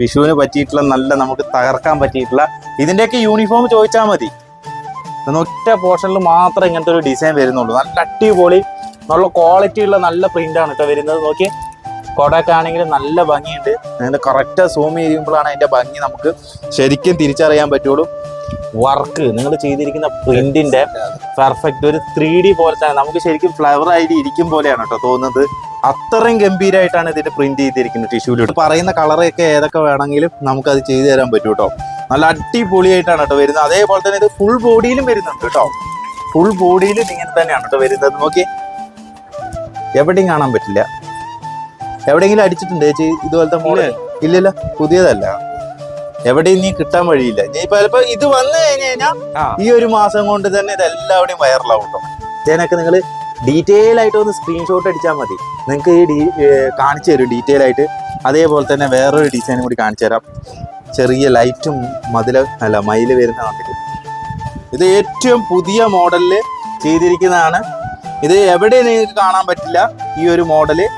വിഷുവിന് പറ്റിയിട്ടുള്ള നല്ല നമുക്ക് തകർക്കാൻ പറ്റിയിട്ടുള്ള ഇതിന്റെയൊക്കെ യൂണിഫോം ചോദിച്ചാൽ മതി. ഒറ്റ പോർഷനിൽ മാത്രമേ ഇങ്ങനത്തെ ഒരു ഡിസൈൻ വരുന്നുള്ളൂ. നല്ല അടിപൊളി നല്ല ക്വാളിറ്റി ഉള്ള നല്ല പ്രിന്റ് ആണ് കേട്ടോ വരുന്നത്. നോക്കി കൊടയൊക്കെ ആണെങ്കിൽ നല്ല ഭംഗിയുണ്ട്. അതിന് കറക്റ്റ് സൂം ചെയ്യുമ്പോഴാണ് അതിന്റെ ഭംഗി നമുക്ക് ശരിക്കും തിരിച്ചറിയാൻ പറ്റുള്ളൂ. വർക്ക് നിങ്ങൾ ചെയ്തിരിക്കുന്ന പ്രിന്റിന്റെ പെർഫെക്റ്റ് ഒരു ത്രീ ഡി പോലത്തെ നമുക്ക് ശരിക്കും ഫ്ലവർ ആയിട്ട് ഇരിക്കും പോലെയാണ് കേട്ടോ തോന്നുന്നത്. അത്രയും ഗംഭീരമായിട്ടാണ് ഇതിന്റെ പ്രിന്റ് ചെയ്തിരിക്കുന്നത് ടിഷ്യൂലിട്ട് പറയുന്ന കളറൊക്കെ ഏതൊക്കെ വേണമെങ്കിലും നമുക്കത് ചെയ്തു തരാൻ പറ്റും കേട്ടോ. നല്ല അടിപൊളിയായിട്ടാണ് കേട്ടോ വരുന്നത്. അതേപോലെ തന്നെ ഇത് ഫുൾ ബോഡിയിലും വരുന്നുണ്ട് കേട്ടോ. ഫുൾ ബോഡിയിലും ഇങ്ങനെ തന്നെയാണ് കേട്ടോ വരുന്നത്. നോക്കി എവിടെയും കാണാൻ പറ്റില്ല. എവിടെയെങ്കിലും അടിച്ചിട്ടുണ്ട് ചേച്ചി? ഇതുപോലത്തെ മോഡൽ ഇല്ലല്ലോ. പുതിയതല്ല. എവിടെയും നീ കിട്ടാൻ വഴിയില്ല. നീ ചിലപ്പോ ഇത് വന്നു കഴിഞ്ഞു കഴിഞ്ഞാൽ ഈ ഒരു മാസം കൊണ്ട് തന്നെ ഇത് എല്ലാവിടെയും വൈറലാവും കേട്ടോ ഇതിനൊക്കെ നിങ്ങൾ ഡീറ്റെയിൽ ആയിട്ട് ഒന്ന് സ്ക്രീൻഷോട്ട് അടിച്ചാൽ മതി. നിങ്ങൾക്ക് ഈ ഡീ- കാണിച്ചു തരും ഡീറ്റെയിൽ ആയിട്ട്. അതേപോലെ തന്നെ വേറൊരു ഡിസൈനും കൂടി കാണിച്ചു തരാം. ചെറിയ ലൈറ്റും മതില അല്ല മയിൽ വരുന്ന കണ്ടിട്ട്. ഇത് ഏറ്റവും പുതിയ മോഡലിൽ ചെയ്തിരിക്കുന്നതാണ്. ഇത് എവിടെ നിങ്ങൾക്ക് കാണാൻ പറ്റില്ല ഈ ഒരു മോഡൽ.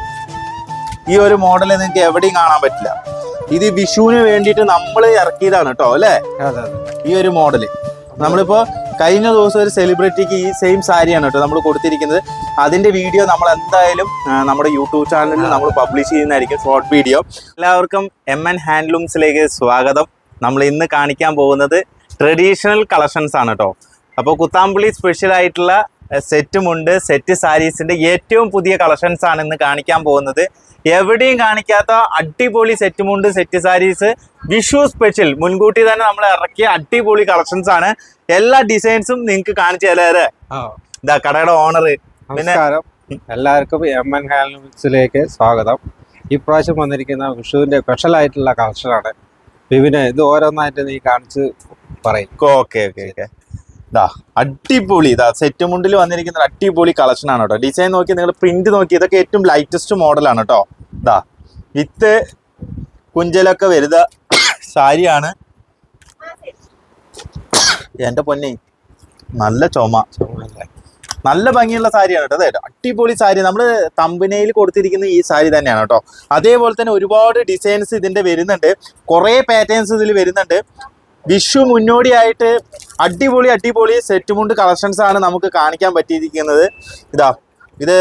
ഈ ഒരു മോഡൽ നിങ്ങൾക്ക് എവിടെയും കാണാൻ പറ്റില്ല. ഇത് വിഷുവിന് വേണ്ടിയിട്ട് നമ്മൾ ഇറക്കിയതാണ് കേട്ടോ അല്ലേ? ഈ ഒരു മോഡൽ. നമ്മളിപ്പോ കഴിഞ്ഞ ദിവസം ഒരു സെലിബ്രിറ്റിക്ക് ഈ സെയിം സാരിയാണ് കേട്ടോ നമ്മൾ കൊടുത്തിരിക്കുന്നത്. അതിന്റെ വീഡിയോ നമ്മൾ എന്തായാലും നമ്മുടെ യൂട്യൂബ് ചാനലിൽ നമ്മൾ പബ്ലിഷ് ചെയ്യുന്നതായിരിക്കും ഷോർട്ട് വീഡിയോ എല്ലാവർക്കും എം എൻ ഹാൻഡ്ലൂംസിലേക്ക് സ്വാഗതം. നമ്മൾ ഇന്ന് കാണിക്കാൻ പോകുന്നത് ട്രഡീഷണൽ കളക്ഷൻസ് ആണ് കേട്ടോ. അപ്പോൾ കുത്താമ്പുള്ളി സ്പെഷ്യൽ ആയിട്ടുള്ള സെറ്റുമുണ്ട് സെറ്റ് സാരീസിന്റെ ഏറ്റവും പുതിയ കളക്ഷൻസ് ആണ് ഇന്ന് കാണിക്കാൻ പോകുന്നത്. എവിടെയും കാണിക്കാത്ത അടിപൊളി സെറ്റുമുണ്ട് സെറ്റ് സാരീസ് വിഷു സ്പെഷ്യൽ മുൻകൂട്ടി തന്നെ നമ്മൾ ഇറക്കിയ അടിപൊളി കളക്ഷൻസ് ആണ്. എല്ലാ ഡിസൈൻസും നിങ്ങൾക്ക് കാണിച്ചു തരാറ് ഇതാ കടയുടെ ഓണർ പിന്നെ എല്ലാവർക്കും എം എൻ ഹാൻഡ്ലൂംസിലേക്ക് സ്വാഗതം. ഇപ്രാവശ്യം വന്നിരിക്കുന്ന വിഷുവിന്റെ സ്പെഷ്യൽ ആയിട്ടുള്ള കളക്ഷനാണ് വിവിന് ഇത് ഓരോന്നായിട്ട് നീ കാണിച്ച് പറയും. Okay okay okay. ഇതാ അടിപൊളി. ഇതാ സെറ്റ് മുണ്ടിൽ വന്നിരിക്കുന്ന അടിപൊളി കളക്ഷൻ ആണ് കേട്ടോ. ഡിസൈൻ നോക്കി നിങ്ങൾ പ്രിന്റ് നോക്കി ഇതൊക്കെ ഏറ്റവും ലൈറ്റസ്റ്റ് മോഡലാണ് കേട്ടോ. ഇതാ വിത്ത് കുഞ്ചലൊക്കെ വരുത സാരിയാണ്. എന്റെ പൊന്നെ നല്ല ചുമ. നല്ല ഭംഗിയുള്ള സാരിയാണ് കേട്ടോ. അതെ അടിപൊളി സാരി. നമ്മൾ തമ്പനയിൽ കൊടുത്തിരിക്കുന്ന ഈ സാരി തന്നെയാണ് കേട്ടോ. അതേപോലെ തന്നെ ഒരുപാട് ഡിസൈൻസ് ഇതിന്റെ വരുന്നുണ്ട്. കുറേ പാറ്റേൺസ് ഇതിൽ വരുന്നുണ്ട്. വിഷു മുന്നോടിയായിട്ട് അടിപൊളി അടിപൊളി സെറ്റ് മുണ്ട് കളക്ഷൻസ് ആണ് നമുക്ക് കാണിക്കാൻ പറ്റിയിരിക്കുന്നത്. ഇതാ ഇത്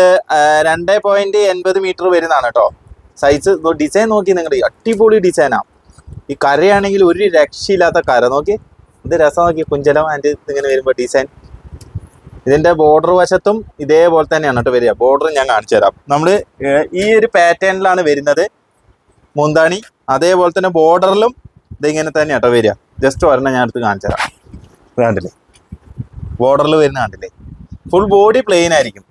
രണ്ട് പോയിന്റ് എൺപത് മീറ്റർ വരുന്നതാണ് കേട്ടോ സൈസ് ഡിസൈൻ നോക്കി നിങ്ങൾ അടിപൊളി ഡിസൈനാ ഈ കരയാണെങ്കിൽ ഒരു രക്ഷയില്ലാത്ത കര. നോക്കി ഇത് രസം നോക്കി കുഞ്ചലം ആൻഡ് ഇങ്ങനെ വരുമ്പോൾ ഡിസൈൻ ഇതിന്റെ ബോർഡർ വശത്തും ഇതേപോലെ തന്നെയാണ് കേട്ടോ വരിക. ബോർഡർ ഞാൻ കാണിച്ചു തരാം. നമ്മൾ ഈ ഒരു പാറ്റേണിലാണ് വരുന്നത്. മുന്താണി അതേപോലെ തന്നെ ബോർഡറിലും ഇതിങ്ങനെ തന്നെയാണ് വരിക. ജസ്റ്റ് ഒരെണ്ണം ഞാൻ എടുത്ത് കാണിച്ചു തരാം. കണ്ടില്ലേ? ബോർഡറിൽ വരുന്ന കണ്ടില്ലേ? ഫുൾ ബോഡി പ്ലെയിൻ ആയിരിക്കും.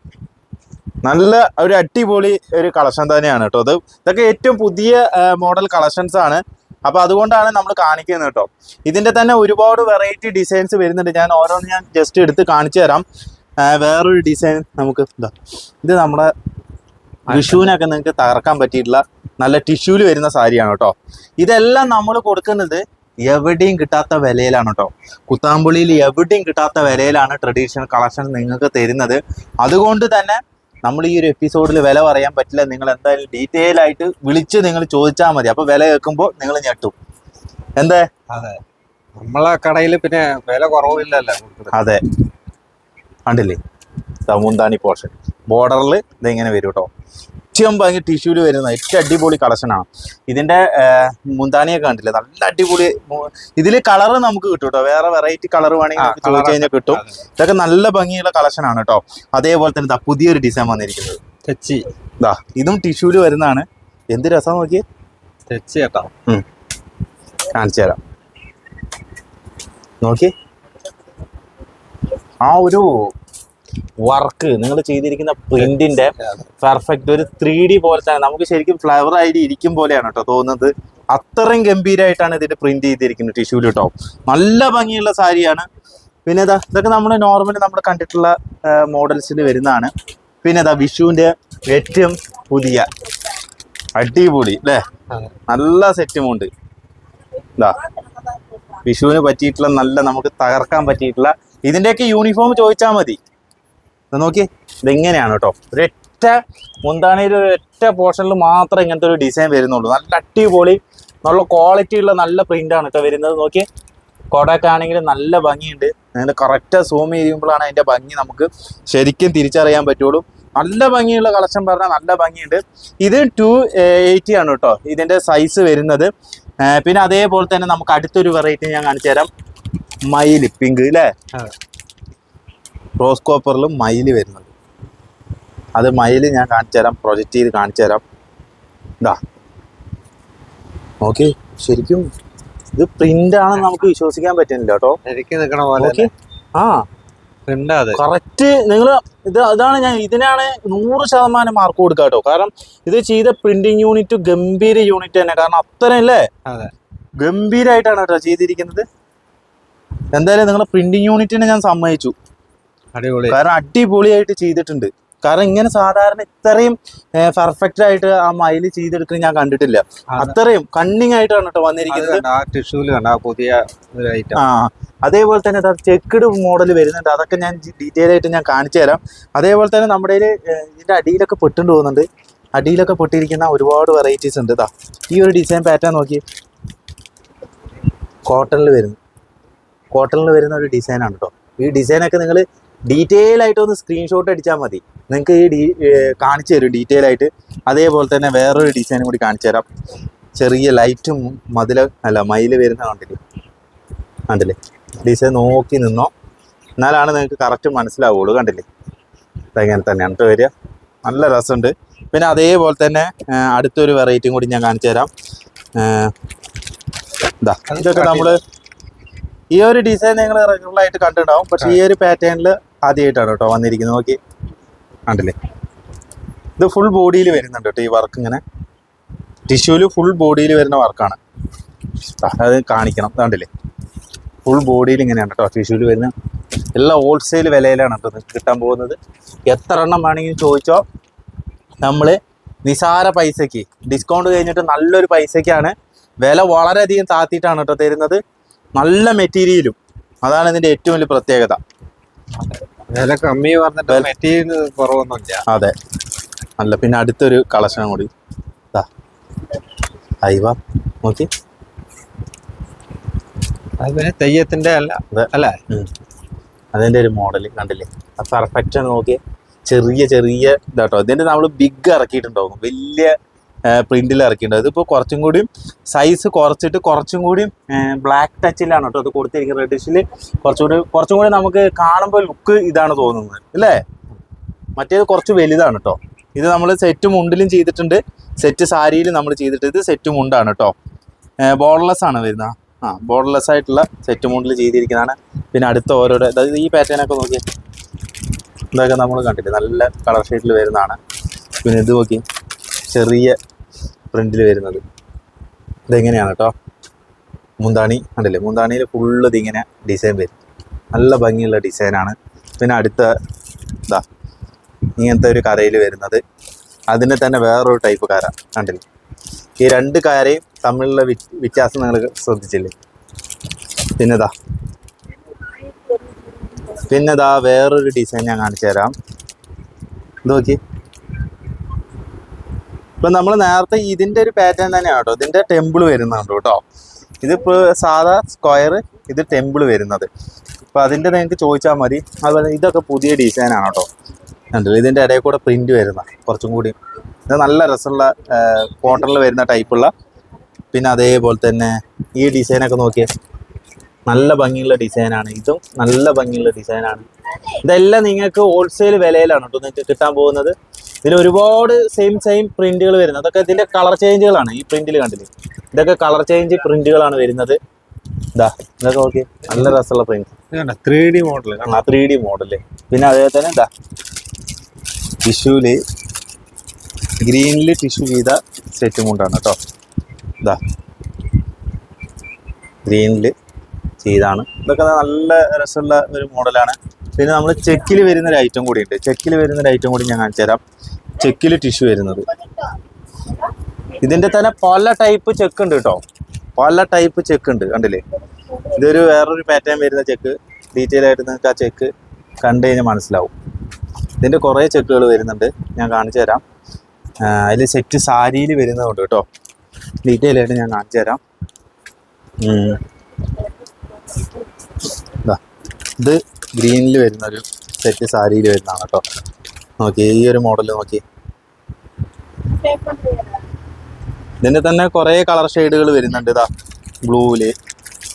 നല്ല ഒരു അടിപൊളി ഒരു കളക്ഷൻ തന്നെയാണ് കേട്ടോ അത്. ഇതൊക്കെ ഏറ്റവും പുതിയ മോഡൽ കളക്ഷൻസ് ആണ്. അപ്പോൾ അതുകൊണ്ടാണ് നമ്മൾ കാണിക്കുന്നത് കേട്ടോ. ഇതിന്റെ തന്നെ ഒരുപാട് വെറൈറ്റി ഡിസൈൻസ് വരുന്നുണ്ട്. ഞാൻ ഓരോന്ന് ഞാൻ ജസ്റ്റ് എടുത്ത് കാണിച്ചു തരാം. വേറൊരു ഡിസൈൻ നമുക്ക് ഇതാ. ഇത് നമ്മുടെ വിഷുവിനൊക്കെ നിങ്ങൾക്ക് തകർക്കാൻ പറ്റിയിട്ടുള്ള നല്ല ടിഷ്യൂൽ വരുന്ന സാരിയാണ് കേട്ടോ. ഇതെല്ലാം നമ്മൾ കൊടുക്കുന്നത് എവിടെയും കിട്ടാത്ത വിലയിലാണ് കേട്ടോ കുത്താമ്പുള്ളിയിൽ എവിടെയും കിട്ടാത്ത വിലയിലാണ് ട്രഡീഷണൽ കളക്ഷൻ നിങ്ങൾക്ക് തരുന്നത്. അതുകൊണ്ട് തന്നെ നമ്മൾ ഈ ഒരു എപ്പിസോഡിൽ വില പറയാൻ പറ്റില്ല. നിങ്ങൾ എന്തായാലും ഡീറ്റെയിൽ ആയിട്ട് വിളിച്ച് നിങ്ങൾ ചോദിച്ചാൽ മതി. അപ്പൊ വില കേൾക്കുമ്പോൾ നിങ്ങൾ ഞെട്ടും. എന്തേ? അതെ. നമ്മളെ കടയിൽ പിന്നെ വില കുറവില്ലല്ലോ. അതെ. കണ്ടില്ലേ? സമൂന്താണി പോർഷൻ ബോർഡറിൽ ഇതിങ്ങനെ വരും കേട്ടോ ഏറ്റവും ഭയങ്കര ടിഷ്യൂൽ വരുന്ന ഏറ്റവും അടിപൊളി കളക്ഷനാണ് ഇതിന്റെ മുന്താനിയൊക്കെ കണ്ടില്ലേ? നല്ല അടിപൊളി ഇതിൽ കളർ നമുക്ക് കിട്ടും കേട്ടോ വേറെ വെറൈറ്റി കളർ വേണമെങ്കിൽ നമുക്ക് ചോദിച്ചു കഴിഞ്ഞാൽ കിട്ടും. ഇതൊക്കെ നല്ല ഭംഗിയുള്ള കളക്ഷനാണ് കേട്ടോ അതേപോലെ തന്നെ പുതിയൊരു ഡിസൈൻ വന്നിരിക്കുന്നത്. തെച്ചി. ഇതാ ഇതും ടിഷ്യൂൽ വരുന്നതാണ്. എന്ത് രസം നോക്കിയേ? തെച്ചി കേട്ടോ. കാണിച്ചു തരാം. നോക്കി ആ ഒരു വർക്ക്. നിങ്ങൾ ചെയ്തിരിക്കുന്ന പ്രിന്റിന്റെ പെർഫെക്റ്റ് ഒരു ത്രീ ഡി പോലത്തെ നമുക്ക് ശരിക്കും ഫ്ലവർ ആയിട്ട് ഇരിക്കും പോലെയാണ് കേട്ടോ തോന്നുന്നത്. അത്രയും ഗംഭീരമായിട്ടാണ് ഇതിന്റെ പ്രിന്റ് ചെയ്തിരിക്കുന്നത് ടിഷ്യൂൽ കേട്ടോ നല്ല ഭംഗിയുള്ള സാരിയാണ്. പിന്നെ ഇതാ ഇതൊക്കെ നമ്മൾ നോർമലി നമ്മൾ കണ്ടിട്ടുള്ള മോഡൽസിൽ വരുന്നതാണ്. പിന്നെ ഇതാ വിഷുവിന്റെ ഏറ്റവും പുതിയ അടിപൊളി അല്ലേ നല്ല സെറ്റുമുണ്ട് ഇതാ വിഷുവിന് പറ്റിയിട്ടുള്ള നല്ല നമുക്ക് തകർക്കാൻ പറ്റിയിട്ടുള്ള ഇതിന്റെയൊക്കെ യൂണിഫോം ചോദിച്ചാൽ മതി. നോക്കി ഇതെങ്ങനെയാണ് കേട്ടോ ഒരൊറ്റ മുന്താണിയിൽ ഒരൊറ്റ പോർഷനിൽ മാത്രം ഇങ്ങനത്തെ ഒരു ഡിസൈൻ വരുന്നുള്ളൂ. നല്ല അടിപൊളി നല്ല ക്വാളിറ്റി ഉള്ള നല്ല പ്രിന്റ് ആണ് കേട്ടോ വരുന്നത്. നോക്കി കൊടക്ക് ആണെങ്കിൽ നല്ല ഭംഗിയുണ്ട്. അതിന്റെ കറക്റ്റ് സൂം ചെയ്യുമ്പോഴാണ് അതിന്റെ ഭംഗി നമുക്ക് ശരിക്കും തിരിച്ചറിയാൻ പറ്റുള്ളൂ. നല്ല ഭംഗിയുള്ള കളക്ഷൻ പറഞ്ഞാൽ നല്ല ഭംഗിയുണ്ട്. ഇത് ടു എയ്റ്റി ആണ് കേട്ടോ ഇതിന്റെ സൈസ് വരുന്നത്. പിന്നെ അതേപോലെ തന്നെ നമുക്ക് അടുത്തൊരു വെറൈറ്റി ഞാൻ കാണിച്ചു തരാം മയിൽ പിങ്ക് അല്ലേ. റോസ് കോപ്പറിലും മയിൽ വരുന്നത് അത് മയിൽ ഞാൻ കാണിച്ചു തരാം പ്രൊജക്റ്റ് ചെയ്ത് കാണിച്ചു തരാം. ഇതാ ഓക്കെ ശരിക്കും ഇത് പ്രിന്റ് ആണെന്ന് നമുക്ക് വിശ്വസിക്കാൻ പറ്റുന്നില്ല കേട്ടോ. നിൽക്കണ പോലെ ആ. കറക്റ്റ് നിങ്ങൾ ഇത് അതാണ് ഞാൻ ഇതിനാണ് നൂറ് ശതമാനം മാർക്ക് കൊടുക്കുക കേട്ടോ. കാരണം ഇത് ചെയ്ത പ്രിന്റിങ് യൂണിറ്റ് ഗംഭീര യൂണിറ്റ് തന്നെ. കാരണം അത്രയും അല്ലേ? അതെ. ഗംഭീരമായിട്ടാണ് കേട്ടോ ചെയ്തിരിക്കുന്നത്. എന്തായാലും നിങ്ങളുടെ പ്രിന്റിങ് യൂണിറ്റിനെ ഞാൻ സമ്മതിച്ചു. കാരണം അടിപൊളിയായിട്ട് ചെയ്തിട്ടുണ്ട്. കാരണം ഇങ്ങനെ സാധാരണ ഇത്രയും പെർഫെക്റ്റ് ആയിട്ട് ആ മയിൽ ചെയ്തെടുക്കുന്നത് ഞാൻ കണ്ടിട്ടില്ല. അതെ. അത്രയും കണ്ണിങ് ആയിട്ടാണ് കേട്ടോ വന്നിരിക്കുന്നത്. ആ അതേപോലെ തന്നെ ചെക്ക്ഡ് മോഡൽ വരുന്നുണ്ട്. അതൊക്കെ ഞാൻ ഡീറ്റെയിൽ ആയിട്ട് ഞാൻ കാണിച്ചു തരാം. അതേപോലെ തന്നെ നമ്മുടെ ഇതിന്റെ അടിയിലൊക്കെ പെട്ടുണ്ട് പോകുന്നുണ്ട് അടിയിലൊക്കെ പൊട്ടിയിരിക്കുന്ന ഒരുപാട് വെറൈറ്റീസ് ഉണ്ട് ഇതാ ഈ ഒരു ഡിസൈൻ പാറ്റേൺ നോക്കി. കോട്ടണിൽ വരുന്നു. കോട്ടണിൽ വരുന്ന ഒരു ഡിസൈനാണ് കേട്ടോ ഈ ഡിസൈനൊക്കെ നിങ്ങൾ ഡീറ്റെയിൽ ആയിട്ട് ഒന്ന് സ്ക്രീൻഷോട്ട് അടിച്ചാൽ മതി. നിങ്ങൾക്ക് ഈ കാണിച്ചു തരും ഡീറ്റെയിൽ ആയിട്ട്. അതേപോലെ തന്നെ വേറൊരു ഡിസൈനും കൂടി കാണിച്ചു തരാം. ചെറിയ ലൈറ്റും മതില അല്ല മയിൽ വരുന്ന കണ്ടില്ലേ? കണ്ടില്ലേ? ഡിസൈൻ നോക്കി നിന്നോ. എന്നാലാണ് നിങ്ങൾക്ക് കറക്റ്റ് മനസ്സിലാവുള്ളൂ കണ്ടില്ലേ? ഇതങ്ങനെ തന്നെയാണ് വരിക. നല്ല രസമുണ്ട്. പിന്നെ അതേപോലെ തന്നെ അടുത്തൊരു വെറൈറ്റിയും കൂടി ഞാൻ കാണിച്ചു തരാം. ഇതാ ഇതൊക്കെ നമ്മൾ ഈ ഒരു ഡിസൈൻ നിങ്ങൾ റെഗുലറായിട്ട് കണ്ടിട്ടുണ്ടാവും. പക്ഷേ ഈ ഒരു പാറ്റേണിൽ ആദ്യമായിട്ടാണ് കേട്ടോ വന്നിരിക്കുന്നത്. നോക്കി. കണ്ടില്ലേ? ഇത് ഫുൾ ബോഡിയിൽ വരുന്നുണ്ട് കേട്ടോ ഈ വർക്ക് ഇങ്ങനെ. ടിഷ്യൂൽ ഫുൾ ബോഡിയിൽ വരുന്ന വർക്കാണ് അത് കാണിക്കണം. കണ്ടില്ലേ? ഫുൾ ബോഡിയിൽ ഇങ്ങനെയാണ് കേട്ടോ ടിഷ്യൂൽ വരുന്ന എല്ലാ ഹോൾസെയിൽ വിലയിലാണ് കേട്ടോ നിങ്ങൾക്ക് കിട്ടാൻ പോകുന്നത്. എത്ര എണ്ണം വേണമെങ്കിലും ചോദിച്ചോ. നമ്മൾ നിസാര പൈസയ്ക്ക് ഡിസ്കൗണ്ട് കഴിഞ്ഞിട്ട് നല്ലൊരു പൈസയ്ക്കാണ് വില വളരെയധികം താത്തിയിട്ടാണ് കേട്ടോ തരുന്നത്. നല്ല മെറ്റീരിയലും അതാണ് ഇതിന്റെ ഏറ്റവും വലിയ പ്രത്യേകത. വില കമ്മി പറഞ്ഞിട്ട് മെറ്റീരിയൽ കുറവൊന്നുമില്ല. അതെ. അല്ല പിന്നെ അടുത്തൊരു കളക്ഷൻ കൂടി. അയവ നോക്കി. അത് പിന്നെ തെയ്യത്തിന്റെ അല്ല. അല്ലേ? അതിന്റെ ഒരു മോഡൽ കണ്ടില്ലേ? ആ പെർഫെക്റ്റ് ആണ് നോക്കിയേ. ചെറിയ ചെറിയ ഇതാട്ടോ. ഇതിന്റെ നമ്മൾ ബിഗ് ഇറക്കിയിട്ടുണ്ടാവും. വലിയ പ്രിന്റിൽ ഇറക്കിയിട്ടുണ്ട്. ഇതിപ്പോൾ കുറച്ചും കൂടിയും സൈസ് കുറച്ചിട്ട് കുറച്ചും കൂടിയും ബ്ലാക്ക് ടച്ചിലാണ് കേട്ടോ അത് കൊടുത്തിരിക്കുന്നത്. റെഡിഷിൽ കുറച്ചും കൂടി കുറച്ചും കൂടി നമുക്ക് കാണുമ്പോൾ ലുക്ക് ഇതാണ് തോന്നുന്നത്. അല്ലേ മറ്റേത് കുറച്ച് വലുതാണ് കേട്ടോ. ഇത് നമ്മൾ സെറ്റ് മുണ്ടിലും ചെയ്തിട്ടുണ്ട്. സെറ്റ് സാരിയിലും നമ്മൾ ചെയ്തിട്ട് ഇത് സെറ്റ് മുണ്ടാണ് കേട്ടോ. ബോർഡർലെസ് ആണ് വരുന്നത്. ആ ബോർഡർലെസ് ആയിട്ടുള്ള സെറ്റ് മുണ്ടിൽ ചെയ്തിരിക്കുന്നതാണ്. പിന്നെ അടുത്ത ഓരോരോ അതായത് ഈ പാറ്റേൺ ഒക്കെ നോക്കി ഇതൊക്കെ നമ്മൾ കണ്ടിട്ട് നല്ല കളർ ഷെയ്ഡിൽ വരുന്നതാണ്. പിന്നെ ഇത് നോക്കി ചെറിയ പ്രിന്റിൽ വരുന്നത്. ഇതെങ്ങനെയാണ് കേട്ടോ മുന്താണി കണ്ടില്ലേ? മുന്താണിയിൽ ഫുള്ള് ഇതിങ്ങനെ ഡിസൈൻ വരും. നല്ല ഭംഗിയുള്ള ഡിസൈനാണ് പിന്നെ അടുത്ത ഇതാ ഇങ്ങനത്തെ ഒരു കരയിൽ വരുന്നത്. അതിനെ തന്നെ വേറൊരു ടൈപ്പ് കര കണ്ടില്ലേ? ഈ രണ്ട് കരയും തമ്മിലുള്ള വ്യത്യാസം നിങ്ങൾ ശ്രദ്ധിച്ചില്ലേ? പിന്നെതാ പിന്നെതാ വേറൊരു ഡിസൈൻ ഞാൻ കാണിച്ചു തരാം നോക്കി ഇപ്പൊ നമ്മൾ നേരത്തെ ഇതിന്റെ ഒരു പാറ്റേൺ തന്നെയാണ്? കേട്ടോ ഇതിന്റെ ടെമ്പിൾ വരുന്നുണ്ട് കേട്ടോ? ഇതിപ്പോ സാധാ സ്ക്വയർ ഇത് ടെമ്പിൾ വരുന്നത്. അപ്പോൾ അതിന്റെ നിങ്ങൾക്ക് ചോദിച്ചാൽ മതി. അതുപോലെ ഇതൊക്കെ പുതിയ ഡിസൈനാണ് കേട്ടോ. കണ്ടല്ലോ ഇതിന്റെ ഇടയിൽ കൂടെ പ്രിന്റ് വരുന്ന കുറച്ചും കൂടി. ഇത് നല്ല രസമുള്ള കോട്ടണിൽ വരുന്ന ടൈപ്പുള്ള പിന്നെ അതേപോലെ തന്നെ ഈ ഡിസൈനൊക്കെ നോക്കിയേ. നല്ല ഭംഗിയുള്ള ഡിസൈനാണ് ഇതും നല്ല ഭംഗിയുള്ള ഡിസൈനാണ് ഇതെല്ലാം നിങ്ങൾക്ക് ഹോൾസെയിൽ വിലയിലാണ് കേട്ടോ നിങ്ങൾക്ക് കിട്ടാൻ പോകുന്നത്. ഇതിൽ ഒരുപാട് സെയിം സെയിം പ്രിന്റുകൾ വരുന്നത്. അതൊക്കെ ഇതിന്റെ കളർ ചേഞ്ചുകളാണ് ഈ പ്രിന്റിൽ കണ്ടില്ലേ? ഇതൊക്കെ കളർ ചേഞ്ച് പ്രിന്റുകളാണ് വരുന്നത്. ഇതാ ഇതൊക്കെ നോക്കി നല്ല രസമുള്ള പ്രിന്റ് ത്രീ ഡി മോഡൽ ആ ത്രീ ഡി മോഡൽ പിന്നെ അതേപോലെ തന്നെ ഇതാ ടിഷ്യൂൽ ഗ്രീനിൽ ടിഷ്യൂ ചെയ്ത സെറ്റ് മുണ്ടാണ് കേട്ടോ. ഇതാ ഗ്രീനിൽ ചെയ്താണ്. ഇതൊക്കെ നല്ല രസമുള്ള ഒരു മോഡലാണ് പിന്നെ നമ്മൾ ചെക്കിൽ വരുന്ന ഒരു ഐറ്റം കൂടി ഉണ്ട് ചെക്കിൽ വരുന്ന ഒരു ഐറ്റം കൂടി ഞാൻ കാണിച്ചു തരാം. ചെക്കിൽ ടിഷ്യൂ വരുന്നത്. ഇതിന്റെ തന്നെ പല ടൈപ്പ് ചെക്ക് ഉണ്ട് കേട്ടോ. പല ടൈപ്പ് ചെക്ക് ഉണ്ട്. കണ്ടില്ലേ? ഇതൊരു വേറൊരു പാറ്റേൺ വരുന്ന ചെക്ക് ഡീറ്റെയിൽ ആയിട്ട് നിങ്ങൾക്ക് ആ ചെക്ക് കണ്ടു കഴിഞ്ഞാൽ മനസ്സിലാവും. ഇതിന്റെ കുറേ ചെക്കുകൾ വരുന്നുണ്ട്. ഞാൻ കാണിച്ചു തരാം. അതിൽ സെറ്റ് സാരിയിൽ വരുന്നതുണ്ട് കേട്ടോ. ഡീറ്റെയിൽ ആയിട്ട് ഞാൻ കാണിച്ചു തരാം. ഇത് ഗ്രീനിൽ വരുന്ന ഒരു സെറ്റ് സാരിയിൽ വരുന്നതാണ് കേട്ടോ നോക്കി ഈ ഒരു മോഡൽ നോക്കി. ഇതിന്റെ തന്നെ കുറേ കളർ ഷെയ്ഡുകൾ വരുന്നുണ്ട് ഇതാ ബ്ലൂവിൽ.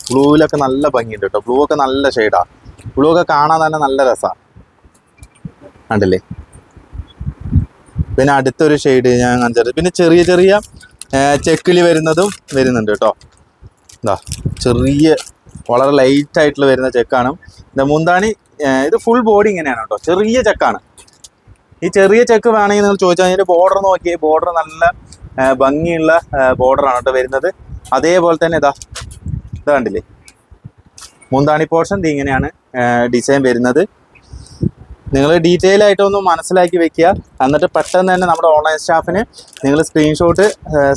ബ്ലൂവിലൊക്കെ നല്ല ഭംഗിയുണ്ട് കേട്ടോ ബ്ലൂ ഒക്കെ നല്ല ഷെയ്ഡാ. ബ്ലൂ ഒക്കെ കാണാൻ തന്നെ നല്ല രസമാണ് കണ്ടില്ലേ? പിന്നെ അടുത്തൊരു ഷെയ്ഡ് ഞാൻ കാണിച്ചത്. പിന്നെ ചെറിയ ചെറിയ ചെക്കിൽ വരുന്നതും വരുന്നുണ്ട് കേട്ടോ എന്താ ചെറിയ വളരെ ലൈറ്റ് ആയിട്ടുള്ള വരുന്ന ചെക്കാണ് ഇത് മുന്താണി ഇത് ഫുൾ ബോഡി ഇങ്ങനെയാണ് കേട്ടോ. ചെറിയ ചെക്കാണ് ഈ ചെറിയ ചെക്ക് വേണമെങ്കിൽ നിങ്ങൾ ചോദിച്ചാൽ അതിന്റെ ബോർഡർ നോക്കിയേ ബോർഡർ നല്ല ഭംഗിയുള്ള ബോർഡറാണ് കേട്ടോ വരുന്നത്. അതേപോലെ തന്നെ ഇതാ ഇത് കണ്ടില്ലേ? മുന്താണി പോർഷൻ ഇത് ഇങ്ങനെയാണ് ഡിസൈൻ വരുന്നത്. നിങ്ങൾ ഡീറ്റെയിൽ ആയിട്ടൊന്ന് മനസ്സിലാക്കി വെക്കുക. എന്നിട്ട് പെട്ടെന്ന് തന്നെ നമ്മുടെ ഓൺലൈൻ സ്റ്റാഫിന് നിങ്ങൾ സ്ക്രീൻഷോട്ട്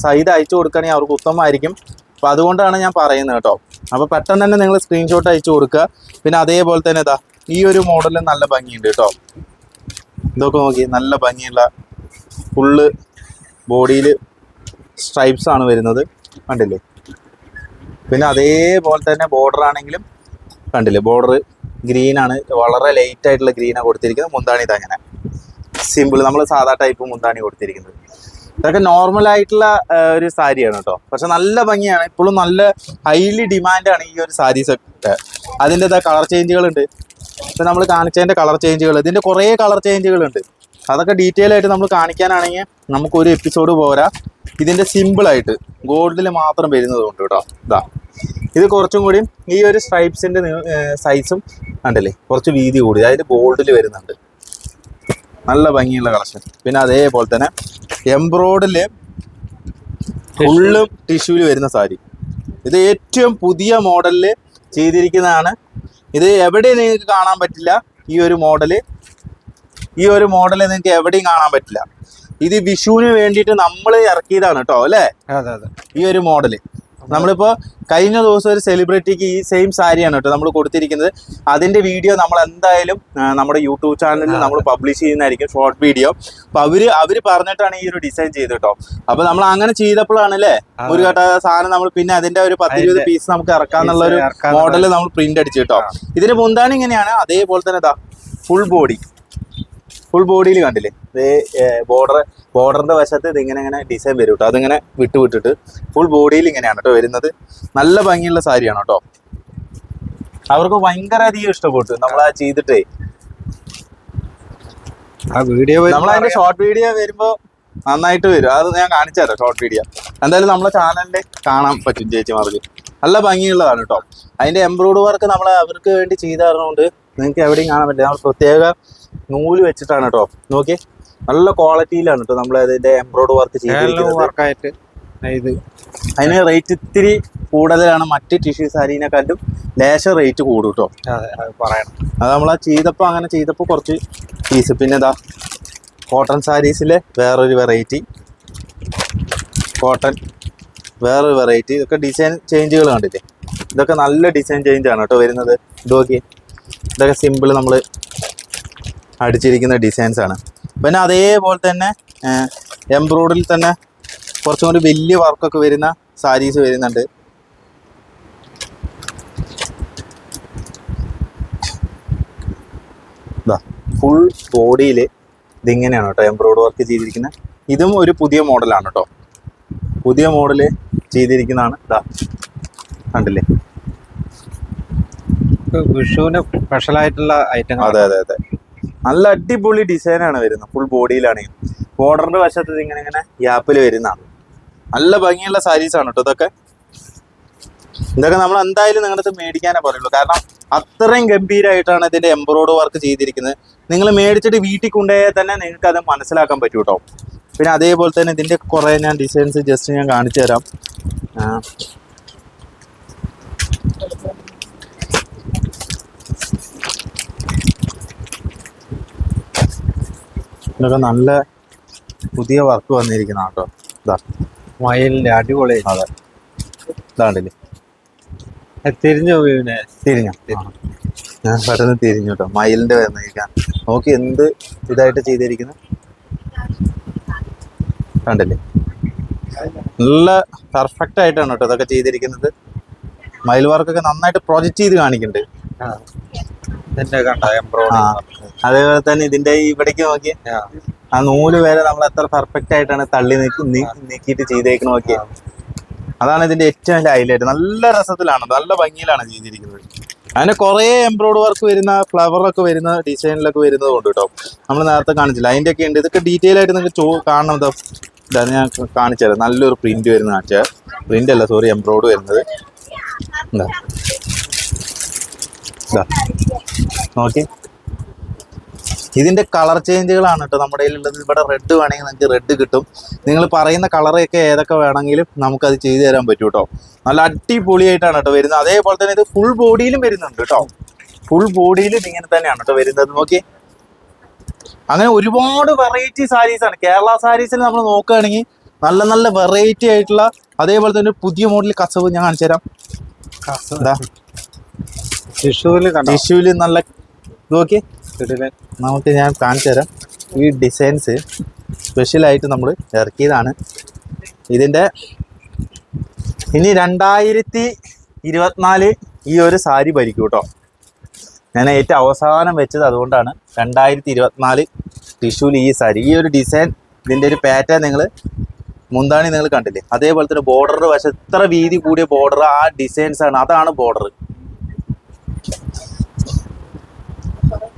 സഹിതം അയച്ചു കൊടുക്കുകയാണെങ്കിൽ അവർക്ക് ഉത്തമമായിരിക്കും. അപ്പോൾ അതുകൊണ്ടാണ് ഞാൻ പറയുന്നത് കേട്ടോ. അപ്പോൾ പെട്ടെന്ന് തന്നെ നിങ്ങൾ സ്ക്രീൻഷോട്ട് അയച്ചു കൊടുക്കുക. പിന്നെ അതേപോലെ തന്നെ ഇതാ ഈ ഒരു മോഡലും നല്ല ഭംഗിയുണ്ട് കേട്ടോ. ഇതൊക്കെ നോക്കി നല്ല ഭംഗിയുള്ള ഫുള്ള് ബോഡിയിൽ സ്ട്രൈപ്സ് ആണ് വരുന്നത്. കണ്ടില്ലേ? പിന്നെ അതേപോലെ തന്നെ ബോർഡർ ആണെങ്കിലും കണ്ടില്ലേ? ബോർഡർ ഗ്രീനാണ് വളരെ ലൈറ്റ് ആയിട്ടുള്ള ഗ്രീനാണ് കൊടുത്തിരിക്കുന്നത്. മുന്താണി ഇതങ്ങനെ സിമ്പിൾ നമ്മൾ സാധാ ടൈപ്പ് മുന്താണി കൊടുത്തിരിക്കുന്നത്. ഇതൊക്കെ നോർമൽ ആയിട്ടുള്ള ഒരു സാരിയാണ് കേട്ടോ. പക്ഷെ നല്ല ഭംഗിയാണ്. ഇപ്പോഴും നല്ല ഹൈലി ഡിമാൻഡാണ് ഈ ഒരു സാരീസ് ഒക്കെ. അതിന്റെ കളർ ചേഞ്ചുകൾ ഉണ്ട് ഇപ്പം നമ്മൾ കാണിച്ചതിന്റെ കളർ ചേഞ്ചുകൾ ഇതിന്റെ കുറേ കളർ ചേഞ്ചുകൾ ഉണ്ട്. അതൊക്കെ ഡീറ്റെയിൽ ആയിട്ട് നമ്മൾ കാണിക്കാനാണെങ്കിൽ നമുക്ക് ഒരു എപ്പിസോഡ് പോരാ. ഇതിന്റെ സിമ്പിളായിട്ട് ഗോൾഡിൽ മാത്രം വരുന്നതുകൊണ്ട് കേട്ടോ. ഇതാ. ഇത് കുറച്ചും കൂടി ഈ ഒരു സ്ട്രൈപ്സിന്റെ സൈസും ഉണ്ടല്ലേ കുറച്ച് വീതി കൂടി. അതായത് ഗോൾഡിൽ വരുന്നുണ്ട്. നല്ല ഭംഗിയുള്ള കളക്ഷൻ പിന്നെ അതേപോലെ തന്നെ എംബ്രോയിഡിൽ ഫുള്ളും ടിഷ്യൂൽ വരുന്ന സാരി. ഇത് ഏറ്റവും പുതിയ മോഡലിൽ ചെയ്തിരിക്കുന്നതാണ്. ഇത് എവിടെയും നിങ്ങൾക്ക് കാണാൻ പറ്റില്ല. ഈ ഒരു മോഡൽ. ഈ ഒരു മോഡൽ നിങ്ങൾക്ക് എവിടെയും കാണാൻ പറ്റില്ല. ഇത് വിഷുവിന് വേണ്ടിയിട്ട് നമ്മൾ ഇറക്കിയതാണ് കേട്ടോ അല്ലേ? ഈ ഒരു മോഡൽ. നമ്മളിപ്പോ കഴിഞ്ഞ ദിവസം ഒരു സെലിബ്രിറ്റിക്ക് ഈ സെയിം സാരിയാണ് കേട്ടോ നമ്മൾ കൊടുത്തിരിക്കുന്നത്. അതിന്റെ വീഡിയോ നമ്മൾ എന്തായാലും നമ്മുടെ യൂട്യൂബ് ചാനലിൽ നമ്മൾ പബ്ലിഷ് ചെയ്യുന്നതായിരിക്കും ഷോർട്ട് വീഡിയോ അപ്പൊ അവർ അവർ പറഞ്ഞിട്ടാണ് ഈ ഒരു ഡിസൈൻ ചെയ്തത് കേട്ടോ. അപ്പൊ നമ്മൾ അങ്ങനെ ചെയ്തപ്പോഴാണ് അല്ലേ ഒരു കേട്ട സാധനം നമ്മൾ പിന്നെ അതിന്റെ ഒരു പത്തിരുപത് ഇരുപത് പീസ് നമുക്ക് ഇറക്കാന്നുള്ള ഒരു മോഡൽ മോഡൽ നമ്മൾ പ്രിന്റ് അടിച്ചു കേട്ടോ. ഇതിന് മുന്താണ് ഇങ്ങനെയാണ് അതേപോലെ തന്നെ ഫുൾ ബോഡി ഫുൾ ബോഡിയിൽ കണ്ടില്ലേ? ഇത് ബോർഡർ ബോർഡറിന്റെ വശത്ത് ഇത് ഇങ്ങനെ ഇങ്ങനെ ഡിസൈൻ വരും കേട്ടോ അതിങ്ങനെ വിട്ട് വിട്ടിട്ട് ഫുൾ ബോഡിയിൽ ഇങ്ങനെയാണ് കേട്ടോ വരുന്നത്. നല്ല ഭംഗിയുള്ള സാരിയാണ് കേട്ടോ അവർക്ക് ഭയങ്കര അധികം ഇഷ്ടപ്പെട്ടു. നമ്മൾ ആ ചെയ്തിട്ടേ. ആ വീഡിയോ നമ്മൾ അതിന്റെ ഷോർട്ട് വീഡിയോ വരുമ്പോ നന്നായിട്ട് വരും. അത് ഞാൻ കാണിച്ചാലോ തരാം ഷോർട്ട് വീഡിയോ എന്തായാലും നമ്മളെ ചാനലിന്റെ കാണാൻ പറ്റും ചേച്ചിമാർക്ക് നല്ല ഭംഗിയുള്ളതാണ് കേട്ടോ അതിന്റെ എംബ്രോയ്ഡ് വർക്ക് നമ്മൾ അവർക്ക് വേണ്ടി ചെയ്തു നിങ്ങൾക്ക് എവിടെയും കാണാൻ പറ്റില്ല. നമ്മൾ പ്രത്യേക നൂൽ വെച്ചിട്ടാണ് കേട്ടോ നോക്കി നല്ല ക്വാളിറ്റിയിലാണ് കേട്ടോ നമ്മൾ അതിന്റെ എംബ്രോയ്ഡ് വർക്ക് ചെയ്തിരിക്കുന്നത്. ഇത്. അതിന് റേറ്റ് ഇത്തിരി കൂടുതലാണ്. മറ്റ് ടിഷ്യൂ സാരീനെക്കാട്ടും ലേശം റേറ്റ് കൂടും കേട്ടോ പറയണം. അത് നമ്മൾ ആ ചെയ്തപ്പോൾ അങ്ങനെ ചെയ്തപ്പോ കുറച്ച് പീസ് പിന്നെ ഇതാ കോട്ടൺ സാരീസിലെ വേറൊരു വെറൈറ്റി കോട്ടൺ വേറൊരു വെറൈറ്റി ഇതൊക്കെ ഡിസൈൻ ചേഞ്ചുകൾ കണ്ടില്ലേ? ഇതൊക്കെ നല്ല ഡിസൈൻ ചേഞ്ച് ആണ് കേട്ടോ വരുന്നത്. ഇത് നോക്കി ഇതൊക്കെ സിമ്പിൾ നമ്മൾ അടിച്ചിരിക്കുന്ന ഡിസൈൻസ് ആണ്. പിന്നെ അതേപോലെ തന്നെ എംബ്രോയിഡിൽ തന്നെ കുറച്ചും കൂടി വലിയ വർക്കൊക്കെ വരുന്ന സാരീസ് വരുന്നുണ്ട്. ഫുൾ ബോഡിയിൽ ഇതിങ്ങനെയാണ് കേട്ടോ എംബ്രോയിഡ് വർക്ക് ചെയ്തിരിക്കുന്നത്. ഇതും ഒരു പുതിയ മോഡലാണ് കേട്ടോ. പുതിയ മോഡൽ ചെയ്തിരിക്കുന്നതാണ് ഇതാ കണ്ടില്ലേ? വിഷുവിന് സ്പെഷ്യൽ ആയിട്ടുള്ള ഐറ്റങ്ങൾ അതെ അതെ അതെ. നല്ല അടിപൊളി ഡിസൈനാണ് വരുന്നത്. ഫുൾ ബോഡിയിലാണെങ്കിൽ ബോർഡറിന്റെ വശത്ത് ഇങ്ങനെ ഇങ്ങനെ ഗ്യാപ്പിൽ വരുന്നതാണ് നല്ല ഭംഗിയുള്ള സാരീസ് ആണ് കേട്ടോ ഇതൊക്കെ. ഇതൊക്കെ നമ്മൾ എന്തായാലും നിങ്ങളുടെ അടുത്ത് മേടിക്കാനേ പറയുള്ളൂ. കാരണം അത്രയും ഗംഭീരമായിട്ടാണ് ഇതിന്റെ എംബ്രോയ്ഡ് വർക്ക് ചെയ്തിരിക്കുന്നത്. നിങ്ങൾ മേടിച്ചിട്ട് വീട്ടിൽ കൊണ്ടുപോയാൽ തന്നെ നിങ്ങൾക്ക് അത് മനസ്സിലാക്കാൻ പറ്റും കേട്ടോ പിന്നെ അതേപോലെ തന്നെ ഇതിന്റെ കുറെ ഞാൻ ഡിസൈൻസ് ജസ്റ്റ് ഞാൻ കാണിച്ചു തരാം ഇതൊക്കെ നല്ല പുതിയ വർക്ക് വന്നിരിക്കുന്ന കേട്ടോ ഇതാ മയിലിന്റെ അടിപൊളി. അതെ. ഇതാണ്ടില്ലേ തിരിഞ്ഞു പിന്നെ. തിരിഞ്ഞു? ഞാൻ പെട്ടെന്ന് തിരിഞ്ഞു കേട്ടോ മയിലിന്റെ വരുന്നിരിക്കാൻ നോക്കി എന്ത് ഇതായിട്ട് ചെയ്തിരിക്കുന്നു? കണ്ടില്ലേ? നല്ല പെർഫെക്റ്റ് ആയിട്ടാണ് കേട്ടോ ഇതൊക്കെ ചെയ്തിരിക്കുന്നത്. മയിൽ വർക്കൊക്കെ നന്നായിട്ട് പ്രൊജക്റ്റ് ചെയ്ത് കാണിക്കുന്നുണ്ട് കണ്ട? എംബ്രോയിഡറി അതേപോലെ തന്നെ ഇതിന്റെ ഇവിടേക്ക് നോക്കി ആ. നൂൽ വരെ നമ്മൾ എത്ര പെർഫെക്റ്റ് ആയിട്ടാണ് തള്ളി നീക്കി നീക്കിയിട്ട് ചെയ്തേക്കണ നോക്കി അതാണ് ഇതിന്റെ ഏറ്റവും വലിയ ഹൈലൈറ്റ് നല്ല രസത്തിലാണ്. നല്ല ഭംഗിയിലാണ് ചെയ്തിരിക്കുന്നത്. അതിന് കുറേ എംബ്രോയ്ഡ് വർക്ക് വരുന്ന ഫ്ലവർ ഒക്കെ വരുന്ന ഡിസൈനിലൊക്കെ വരുന്നത് കൊണ്ട് കേട്ടോ നമ്മൾ നേരത്തെ കാണിച്ചില്ല? അതിന്റെ ഒക്കെ ഉണ്ട്. ഇതൊക്കെ ഡീറ്റെയിൽ ആയിട്ട് നിങ്ങൾക്ക് ചോ കാണണം ഇതാ ഇതാ ഞാൻ കാണിച്ചത് നല്ലൊരു പ്രിന്റ് വരുന്ന കാണിച്ചാൽ പ്രിന്റ് അല്ല സോറി എംബ്രോയ്ഡ് വരുന്നത്. എന്താ നോക്കി ഇതിന്റെ കളർ ചേഞ്ചുകളാണ് കേട്ടോ നമ്മുടെ കയ്യിലുള്ളത്. ഇവിടെ റെഡ് വേണമെങ്കിൽ നിങ്ങൾക്ക് റെഡ് കിട്ടും. നിങ്ങൾ പറയുന്ന കളറൊക്കെ ഏതൊക്കെ വേണമെങ്കിലും നമുക്കത് ചെയ്തു തരാൻ പറ്റും കേട്ടോ. നല്ല അടിപൊളിയായിട്ടാണ് കേട്ടോ വരുന്നത്. അതേപോലെ തന്നെ ഇത് ഫുൾ ബോഡിയിലും വരുന്നുണ്ട് കേട്ടോ. ഫുൾ ബോഡിയിൽ ഇങ്ങനെ തന്നെയാണ് കേട്ടോ വരുന്നത്. നോക്കി. അങ്ങനെ ഒരുപാട് വെറൈറ്റി സാരീസ് ആണ്. കേരള സാരീസിൽ നമ്മൾ നോക്കുകയാണെങ്കിൽ നല്ല നല്ല വെറൈറ്റി ആയിട്ടുള്ള അതേപോലെ തന്നെ പുതിയ മോഡൽ കസവ് ഞാൻ കാണിച്ചു തരാം. ടിഷ്യൂൽ നല്ല ഇത് നോക്കി നമുക്ക് ഞാൻ കാണിച്ചു തരാം. ഈ ഡിസൈൻസ് സ്പെഷ്യലായിട്ട് നമ്മൾ ഇറക്കിയതാണ്. ഇതിന്റെ ഇനി രണ്ടായിരത്തി ഇരുപത്തിനാല് ഈ ഒരു സാരി ഭരിക്കും കേട്ടോ. ഞാൻ ഏറ്റവും അവസാനം വെച്ചത് അതുകൊണ്ടാണ് രണ്ടായിരത്തി ഇരുപത്തിനാല് ടിഷ്യൂൽ ഈ സാരി. ഈ ഒരു ഡിസൈൻ ഇതിന്റെ ഒരു പാറ്റേൺ നിങ്ങൾ മുന്താണി നിങ്ങൾ കണ്ടില്ലേ? അതേപോലെ തന്നെ ബോർഡർ വശം ഇത്ര വീതി കൂടിയ ബോർഡർ ആ ഡിസൈൻസ് ആണ്. അതാണ് ബോർഡർ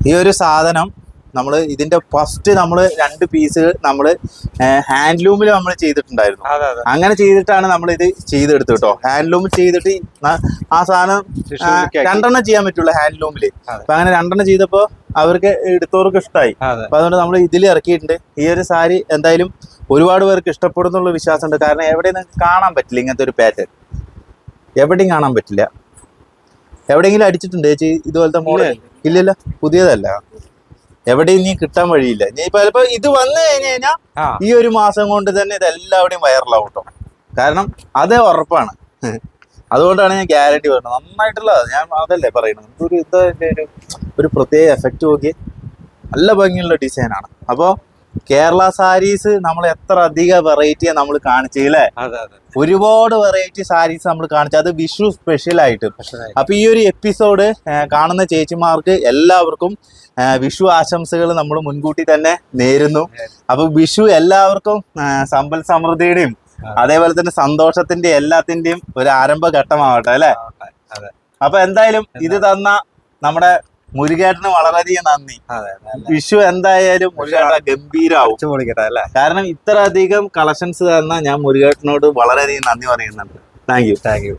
ഈ ഒരു സാധനം നമ്മൾ ഇതിന്റെ ഫസ്റ്റ് നമ്മൾ രണ്ട് പീസ് നമ്മൾ ഹാൻഡ്ലൂമിൽ നമ്മൾ ചെയ്തിട്ടുണ്ടായിരുന്നു. അങ്ങനെ ചെയ്തിട്ടാണ് നമ്മൾ ഇത് ചെയ്തെടുത്തു കേട്ടോ ഹാൻഡ്ലൂമിൽ ചെയ്തിട്ട് ആ സാധനം. രണ്ടെണ്ണം ചെയ്യാൻ പറ്റുള്ളൂ ഹാൻഡ്ലൂമിൽ. അപ്പൊ അങ്ങനെ രണ്ടെണ്ണം ചെയ്തപ്പോ അവർക്ക് എടുത്തവർക്ക് ഇഷ്ടമായി അപ്പൊ അതുകൊണ്ട് നമ്മൾ ഇതിൽ ഇറക്കിയിട്ടുണ്ട്. ഈ ഒരു സാരി എന്തായാലും ഒരുപാട് പേർക്ക് ഇഷ്ടപ്പെടുന്നുള്ള വിശ്വാസമുണ്ട്. കാരണം എവിടെയും കാണാൻ പറ്റില്ല ഇങ്ങനത്തെ ഒരു പാറ്റേൺ എവിടെയും കാണാൻ പറ്റില്ല. എവിടെയെങ്കിലും അടിച്ചിട്ടുണ്ട് ചേച്ചി ഇതുപോലത്തെ മോഡൽ ഇല്ലല്ലോ പുതിയതല്ല. എവിടെയും നീ കിട്ടാൻ വഴിയില്ല. നീ ചിലപ്പോ ഇത് വന്നു കഴിഞ്ഞു കഴിഞ്ഞാൽ ഈ ഒരു മാസം കൊണ്ട് തന്നെ ഇത് എല്ലാവിടെയും വൈറലാവും കേട്ടോ കാരണം അതേ ഉറപ്പാണ്. അതുകൊണ്ടാണ് ഞാൻ ഗ്യാരണ്ടി പറയുന്നത് നന്നായിട്ടുള്ളത് ഞാൻ അതല്ലേ പറയുന്നത്. ഒരു ഇതൊരു ഒരു ഒരു പ്രത്യേക എഫക്റ്റ് നോക്കി നല്ല ഭംഗിയുള്ള ഡിസൈനാണ് അപ്പോൾ കേരള സാരീസ് നമ്മൾ എത്ര അധികം വെറൈറ്റിയാണ് നമ്മൾ കാണിച്ചു അല്ലേ അതെ അതെ. ഒരുപാട് വെറൈറ്റി സാരീസ് നമ്മൾ കാണിച്ചു. അത് വിഷു സ്പെഷ്യൽ ആയിട്ട്. അപ്പൊ ഈ ഒരു എപ്പിസോഡ് കാണുന്ന ചേച്ചിമാർക്ക് എല്ലാവർക്കും വിഷു ആശംസകൾ നമ്മൾ മുൻകൂട്ടി തന്നെ നേരുന്നു. അപ്പൊ വിഷു എല്ലാവർക്കും സമ്പൽ സമൃദ്ധിയുടെയും അതേപോലെ തന്നെ സന്തോഷത്തിന്റെ എല്ലാത്തിന്റെയും ഒരു ആരംഭ ഘട്ടമാവട്ടെ അല്ലെ അപ്പൊ എന്തായാലും ഇത് തന്ന നമ്മുടെ മുരുകേട്ടന് വളരെയധികം നന്ദി. വിഷു എന്തായാലും മുരുകേട്ട ഗംഭീരാവും. അല്ലേ? കാരണം ഇത്ര അധികം കളക്ഷൻസ് തന്ന ഞാൻ മുരുകേട്ടനോട് വളരെയധികം നന്ദി പറയുന്നുണ്ട്. Thank you. Thank you.